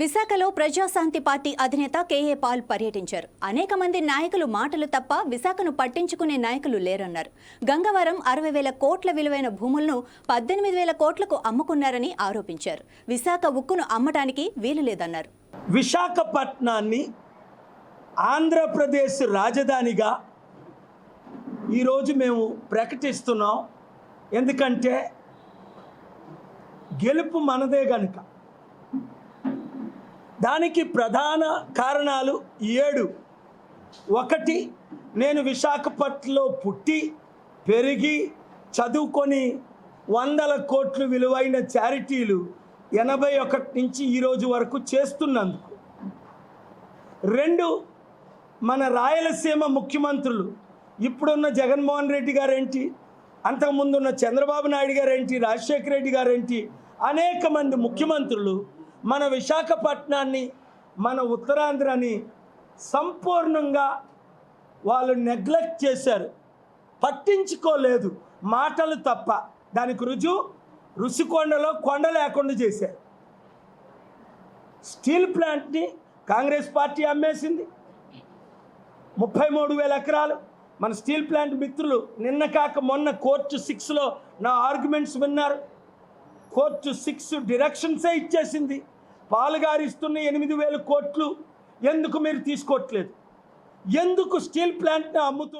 విశాఖలో ప్రజాశాంతి పార్టీ అధినేత K A Paul పర్యటించారు. అనేక మంది నాయకులు మాటలు తప్ప విశాఖను పట్టించుకునే నాయకులు లేరన్నారు. గంగవరం అరవై వేల కోట్ల విలువైన భూములను పద్దెనిమిది వేల కోట్లకు అమ్ముకున్నారని ఆరోపించారు. విశాఖ ఉక్కును అమ్మటానికి వీలు లేదన్నారు. విశాఖపట్నాన్ని ఆంధ్రప్రదేశ్ రాజధానిగా ఈరోజు మేము ప్రకటిస్తున్నాం. ఎందుకంటే గెలుపు మనదే గనుక. దానికి ప్రధాన కారణాలు ఏడు. ఒకటి నేను విశాఖపట్నంలో పుట్టి పెరిగి చదువుకొని వందల కోట్లు విలువైన చారిటీలు ఎనభై ఒకటి నుంచి ఈరోజు వరకు చేస్తున్నందుకు. రెండు మన రాయలసీమ ముఖ్యమంత్రులు ఇప్పుడున్న జగన్మోహన్ రెడ్డి గారేంటి అంతకుముందున్న చంద్రబాబు నాయుడు గారేంటి రాజశేఖర రెడ్డి గారేంటి అనేక మంది ముఖ్యమంత్రులు మన విశాఖపట్నాన్ని మన ఉత్తరాంధ్రని సంపూర్ణంగా వాళ్ళు నెగ్లెక్ట్ చేశారు. పట్టించుకోలేదు. మాటలు తప్ప. దానికి రుజువు రుషికొండలో కొండ లేకుండా చేశారు. స్టీల్ ప్లాంట్ని కాంగ్రెస్ పార్టీ అమ్మేసింది. ముప్పై మూడు వేల ఎకరాలు. మన స్టీల్ ప్లాంట్ మిత్రులు నిన్న కాక మొన్న కోర్టు సిక్స్లో నా ఆర్గ్యుమెంట్స్ విన్నారు. కోర్టు సిక్స్ డిరెక్షన్సే ఇచ్చేసింది. పాలుగారిస్తున్న ఎనిమిది వేల కోట్లు ఎందుకు మీరు తీసుకోవట్లేదు? ఎందుకు స్టీల్ ప్లాంట్ని అమ్ముతున్నారు?